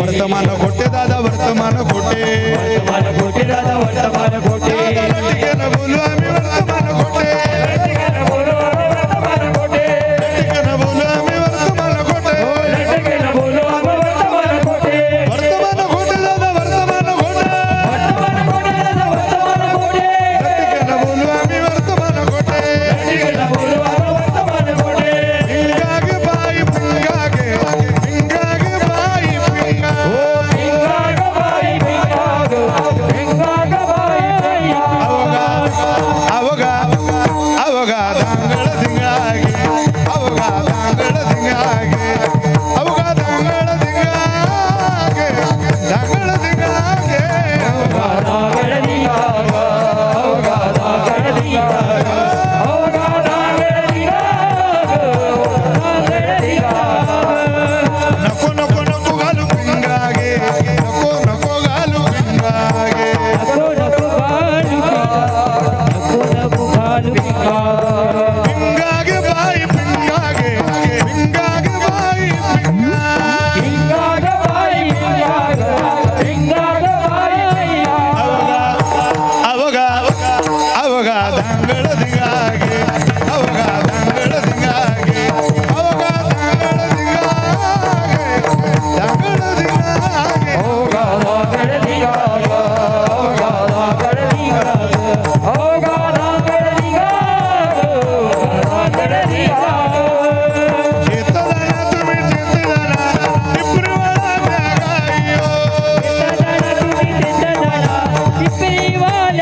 वर्तमान कोटे दादा वर्तमान कोटे वर्तमान कोटे Badanga. எழுதுகாக